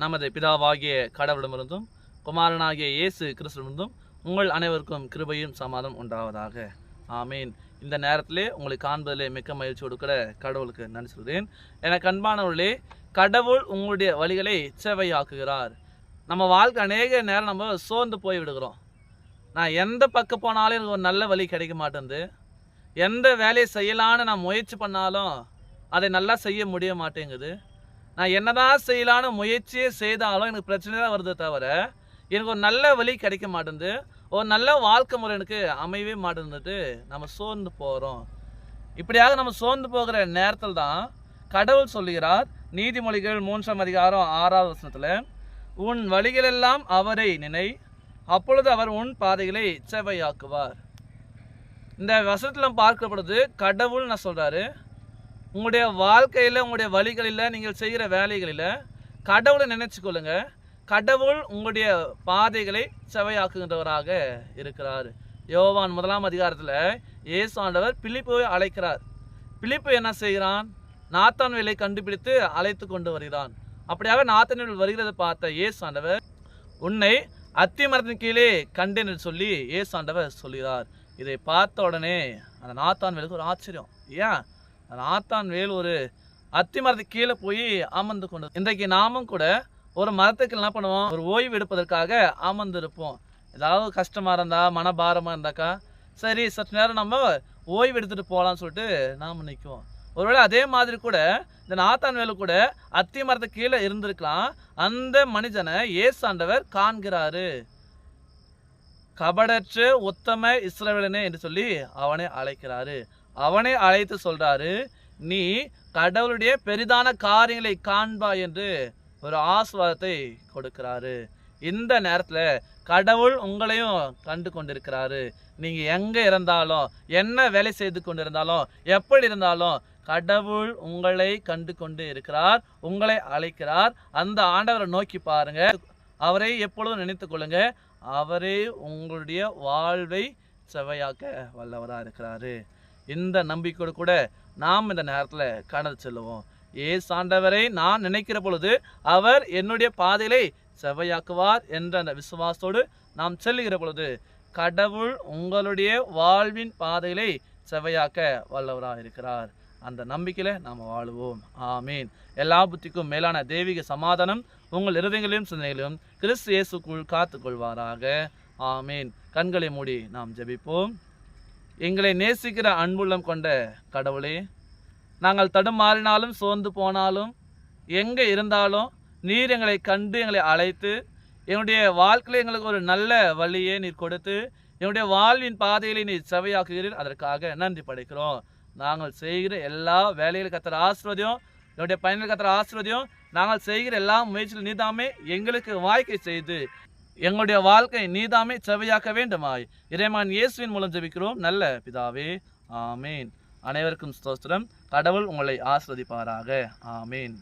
நமது பிதாவாகிய கடவுளிடமிருந்தும் குமாரனாகிய இயேசு கிறிஸ்துவிடமிருந்தும் உங்கள் அனைவருக்கும் கிருபையும் சமாதம் உண்டாவதாக. ஆமீன். இந்த நேரத்திலே உங்களை காண்பதிலே மிக்க மகிழ்ச்சியோடு கூட கடவுளுக்கு நன்றி சொல்கிறேன். எனக்கு அன்பானவர்களே கடவுள் உங்களுடைய வழிகளை செவையாக்குகிறார். நம்ம வாழ்க்கை அநேக நேரம் நம்ம சோர்ந்து போய் விடுகிறோம் நான் எந்த பக்கம் போனாலும் எனக்கு ஒரு நல்ல வழி கிடைக்க மாட்டேங்குது எந்த வேலையை செய்யலான்னு நான் முயற்சி பண்ணாலும் அதை நல்லா செய்ய முடிய மாட்டேங்குது. நான் என்னதான் செய்யலான்னு முயற்சியே செய்தாலும் எனக்கு பிரச்சனை தான் வருதே தவிர எனக்கு ஒரு நல்ல வழி கிடைக்க மாட்டேங்குது ஒரு நல்ல வாழ்க்கை முறை எனக்கு அமையவே மாட்டேங்குது நம்ம சோர்ந்து போகிறோம் இப்படியாக நம்ம சோர்ந்து போகிற நேரத்தில் தான் கடவுள் சொல்லுகிறார் நீதிமொழிகள் மூன்றாம் அதிகாரம் ஆறாவது வசனத்தில் உன் வழிகளெல்லாம் அவரை நினை அப்பொழுது அவர் உன் பாதைகளை செவையாக்குவார் இந்த வசனத்தில் பார்க்கப்படுது கடவுள் நான் சொல்கிறாரு உங்களுடைய வாழ்க்கையில் உங்களுடைய வழிகளில் நீங்கள் செய்கிற வேலைகளில் கடவுளை நினச்சிக்கொள்ளுங்க. கடவுள் உங்களுடைய பாதைகளை செவையாக்குகின்றவராக இருக்கிறார். யோவான் முதலாம் அதிகாரத்தில் இயேசு ஆண்டவர் பிலிப்பை அழைக்கிறார். பிலிப்பு என்ன செய்கிறான்? நாத்தான் வேலை கண்டுபிடித்து அழைத்து கொண்டு வருகிறான். அப்படியாக நாத்தன் வருகிறதை பார்த்த இயேசு ஆண்டவர் உன்னை அத்தி மரத்தின் கீழே கண்டேன் என்று சொல்லி இயேசு ஆண்டவர் சொல்கிறார். இதை பார்த்த உடனே அந்த நாத்தான் வேலுக்கு ஒரு ஆச்சரியம். ஏன்? நாத்தான் வேல் ஒரு அத்தி மரத்துக்கு கீழே போய் அமர்ந்து கொண்டு இன்றைக்கு நாமும் கூட ஒரு மரத்துக்கு என்ன பண்ணுவோம்? ஒரு ஓய்வு எடுப்பதற்காக அமர்ந்திருப்போம். ஏதாவது கஷ்டமாக இருந்தா மனபாரமாக இருந்தாக்கா சரி சற்று நேரம் நம்ம ஓய்வு எடுத்துகிட்டு போகலான்னு சொல்லிட்டு நாம் நிற்குவோம் ஒருவேளை அதே மாதிரி கூட இந்த நாத்தான் வேலு கூட அத்தி மரத்துக்கு கீழே இருந்திருக்கலாம். அந்த மனிதனை ஏசாண்டவர் காண்கிறாரு. கபடற்று உத்தம இஸ்ரவேலனே என்று சொல்லி அவனை அழைக்கிறாரு. அவனை அழைத்து சொல்றாரு நீ கடவுளுடைய பெரிதான காரியங்களை காண்பா என்று ஒரு ஆசுவாதத்தை கொடுக்கிறாரு. இந்த நேரத்தில் கடவுள் உங்களையும் கண்டு கொண்டிருக்கிறாரு. நீங்கள் எங்கே இருந்தாலும் என்ன வேலை செய்து கொண்டிருந்தாலும் எப்படி இருந்தாலும் கடவுள் உங்களை கண்டு கொண்டு இருக்கிறார் உங்களை அழைக்கிறார். அந்த ஆண்டவரை நோக்கி பாருங்க. அவரை எப்பொழுதும் நினைத்து கொள்ளுங்க. அவரே உங்களுடைய வாழ்வை செவையாக்க வல்லவராக இருக்கிறாரு. இந்த நம்பிக்கையோடு கூட நாம் இந்த நேரத்தில் கடந்து செல்லுவோம். ஏ சாண்டவரை நான் நினைக்கிற பொழுது அவர் என்னுடைய பாதையிலை செவ்வையாக்குவார் என்ற அந்த விசுவாசத்தோடு நாம் செல்லுகிற பொழுது கடவுள் உங்களுடைய வாழ்வின் பாதையிலை செவ்வையாக்க வல்லவராக இருக்கிறார். அந்த நம்பிக்கையில் நாம் வாழுவோம். ஆமீன். எல்லா புத்திக்கும் மேலான தெய்வீக சமாதானம் உங்கள் இருதயங்களிலும் சிந்தனைகளையும் கிறிஸ்து இயேசுக்குள் காத்துக்கொள்வாராக. ஆமீன். கண்களை மூடி நாம் ஜெபிப்போம். எங்களை நேசிக்கிற அன்புள்ளம் கொண்ட கடவுளே நாங்கள் தடுமாறினாலும் சோர்ந்து போனாலும் எங்கே இருந்தாலும் நீர் எங்களை கண்டு எங்களை அழைத்து என்னுடைய வாழ்க்கையில் எங்களுக்கு ஒரு நல்ல வழியை நீர் கொடுத்து என்னுடைய வாழ்வின் பாதையிலே நீர் செவையாக்குகிறீர். அதற்காக நன்றி படைக்கிறோம். நாங்கள் செய்கிற எல்லா வேலைகளுக்கு கத்துற ஆசிர்வதியும் என்னுடைய பயணிகள் கத்துற ஆசிர்வதியும். நாங்கள் செய்கிற எல்லா முயற்சியில் நீதாமே எங்களுக்கு வாய்க்கை செய்து எங்களுடைய வாழ்க்கை நீதாமே செவையாக்க வேண்டுமாய். இறைமான் இயேசுவின் மூலம் ஜெபிக்கிறோம். நல்ல பிதாவே ஆமீன். அனைவருக்கும் ஸ்தோத்திரம். கடவுள் உங்களை ஆஸ்வதிப்பாராக ஆமீன்.